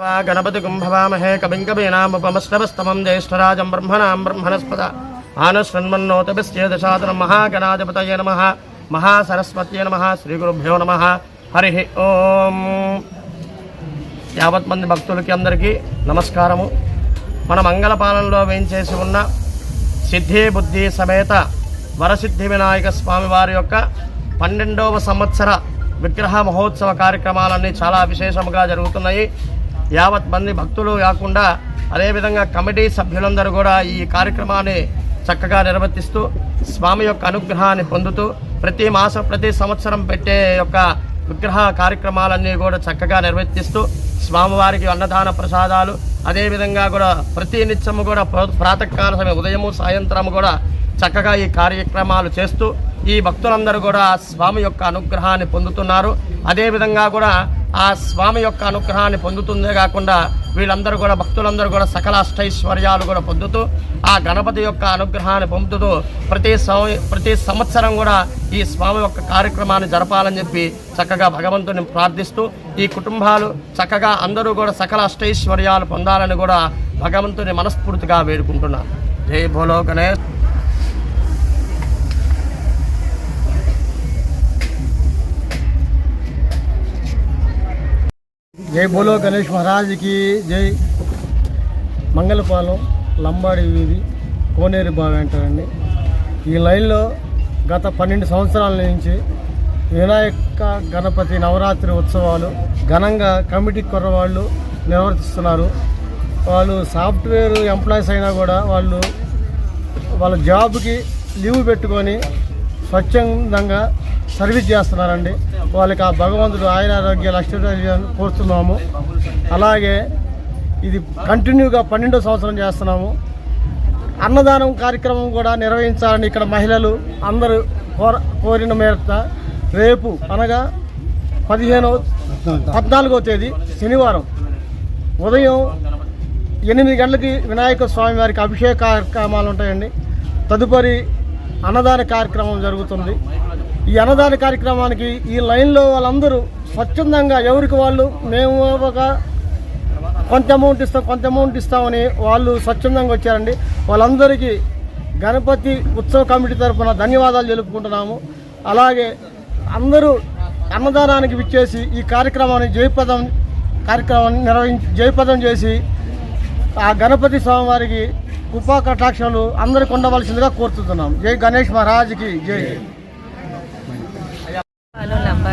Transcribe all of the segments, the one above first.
గణపతి కుంభవామహే కవిం కవీనాముపమశ్రవస్తమం జ్యేష్ఠరాజం బ్రహ్మణాం బ్రహ్మణస్పద ఆనుశృణ్మన్నోతపిశ్చేదశాతనం మహాగణాధిపతయ నమ మహాసరస్వత్యై నమ శ్రీగురుభ్యో నమ హరి ఓం యావత్ మంది భక్తులకి అందరికీ నమస్కారము. మన మంగళపాలనలో వేయించేసి ఉన్న సిద్ధి బుద్ధి సమేత వరసిద్ధి వినాయక స్వామి వారి యొక్క పన్నెండవ సంవత్సర విగ్రహ మహోత్సవ కార్యక్రమాలన్నీ చాలా విశేషముగా జరుగుతున్నాయి. యావత్ మంది భక్తులు కాకుండా అదేవిధంగా కమిటీ సభ్యులందరూ కూడా ఈ కార్యక్రమాన్ని చక్కగా నిర్వర్తిస్తూ స్వామి యొక్క అనుగ్రహాన్ని పొందుతూ ప్రతి మాసం ప్రతి సంవత్సరం పెట్టే యొక్క విగ్రహ కార్యక్రమాలన్నీ కూడా చక్కగా నిర్వర్తిస్తూ స్వామివారికి అన్నదాన ప్రసాదాలు అదేవిధంగా కూడా ప్రతి నిత్యము కూడా ప్ర- ప్రాతకాల సమయం ఉదయము సాయంత్రము కూడా చక్కగా ఈ కార్యక్రమాలు చేస్తూ ఈ భక్తులందరూ కూడా స్వామి యొక్క అనుగ్రహాన్ని పొందుతున్నారు. అదేవిధంగా కూడా ఆ స్వామి యొక్క అనుగ్రహాన్ని పొందుతుందే కాకుండా వీళ్ళందరూ కూడా భక్తులందరూ కూడా సకల అష్టైశ్వర్యాలు కూడా పొందుతూ ఆ గణపతి యొక్క అనుగ్రహాన్ని పొందుతూ ప్రతి సం- ప్రతి సంవత్సరం కూడా ఈ స్వామి యొక్క కార్యక్రమాన్ని జరపాలని చెప్పి చక్కగా భగవంతుని ప్రార్థిస్తూ ఈ కుటుంబాలు చక్కగా అందరూ కూడా సకల అష్టైశ్వర్యాలు పొందాలని కూడా భగవంతుని మనస్ఫూర్తిగా వేడుకుంటున్నారు జై భోలో గణేష్. జై బోలో గణేష్ మహారాజ్కి జై. మంగళపాలెం లంబాడి వీధి కోనేరు బావి అంటారండి. ఈ లైన్లో గత పన్నెండు సంవత్సరాల నుంచి వినాయక గణపతి నవరాత్రి ఉత్సవాలు ఘనంగా కమిటీ కుర్రవాళ్ళు నిర్వర్తిస్తున్నారు. వాళ్ళు సాఫ్ట్వేర్ ఎంప్లాయీస్ అయినా కూడా వాళ్ళు వాళ్ళ జాబ్కి లీవ్ పెట్టుకొని స్వచ్ఛందంగా సర్వీస్ చేస్తున్నారండి. వాళ్ళకి ఆ భగవంతుడు ఆయన ఆరోగ్యాలు అష్టైశ్వర్యాలు కోరుతున్నాము. అలాగే ఇది కంటిన్యూగా పన్నెండో సంవత్సరం చేస్తున్నాము. అన్నదానం కార్యక్రమం కూడా నిర్వహించాలని ఇక్కడ మహిళలు అందరూ కోర కోరిన మేర రేపు అనగా పదిహేనవ పద్నాలుగో తేదీ శనివారం ఉదయం ఎనిమిది గంటలకి వినాయక స్వామి వారికి అభిషేక కార్యక్రమాలు ఉంటాయండి. తదుపరి అన్నదాన కార్యక్రమం జరుగుతుంది. ఈ అన్నదాన కార్యక్రమానికి ఈ లైన్లో వాళ్ళందరూ స్వచ్ఛందంగా ఎవరికి వాళ్ళు మేము ఒక కొంత అమౌంట్ ఇస్తాం కొంత అమౌంట్ ఇస్తామని వాళ్ళు స్వచ్ఛందంగా వచ్చారండి. వాళ్ళందరికీ గణపతి ఉత్సవ కమిటీ తరఫున ధన్యవాదాలు తెలుపుకుంటున్నాము. అలాగే అందరూ అన్నదానానికి విచ్చేసి ఈ కార్యక్రమాన్ని జయప్రదం కార్యక్రమాన్ని నిర్వహించి జయప్రదం చేసి ఆ గణపతి స్వామివారికి కృపా కటాక్షాలు అందరికి ఉండవలసిందిగా కోరుతున్నాం జై గణేష్ మహారాజ్కి జై.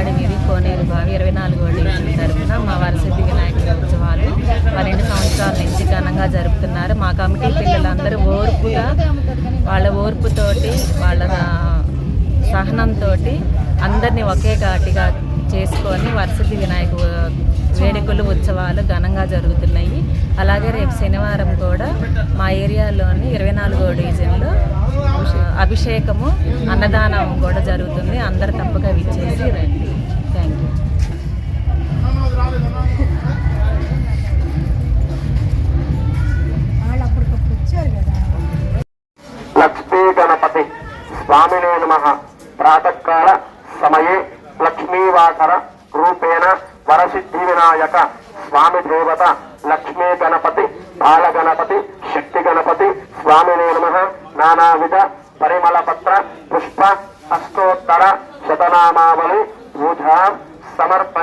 పాలెం లంబాడి వీధి కోనేరు బావి ఇరవై నాలుగో డివిజన్ తరఫున మా వరసిద్ధి వినాయక ఉత్సవాలు పన్నెండు సంవత్సరాల నుంచి ఘనంగా జరుపుతున్నారు. మా కమిటీ పిల్లలందరూ ఓర్పుగా వాళ్ళ ఓర్పుతోటి వాళ్ళ సహనంతో అందరినీ ఒకే ఘాటిగా చేసుకొని వరసిద్ధి వినాయక వేడుకలు ఉత్సవాలు ఘనంగా జరుగుతున్నాయి. అలాగే రేపు శనివారం కూడా మా ఏరియాలోని ఇరవై నాలుగో డివిజన్లో అభిషేకము అన్నదానం కూడా జరుగుతుంది. అందరు తప్పక విచ్చేసి రండి. Thank you. లక్ష్మీ గణపతి స్వామినే నమ. ప్రాతకాల సమయే లక్ష్మీవాసర రూపేణ వరసిద్ధి వినాయక స్వామి దేవత లక్ష్మీ గణపతి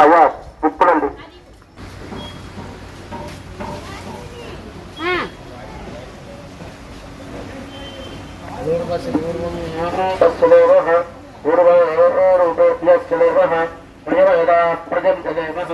అయ్యా ఇప్పుడండి తస్సుదేవః పూర్వరూపేభ్యశ్చ దేవః ప్రియవేదా ప్రజంతదేవః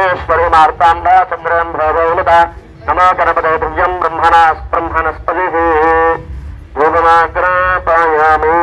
విఘ్నేశ్వరి మార్తాండ చంద్రం భవౌలత నమో గణపదే దివ్యం బ్రహ్మణ బ్రహ్మణస్పతి రూపమాగ్రాపాయామి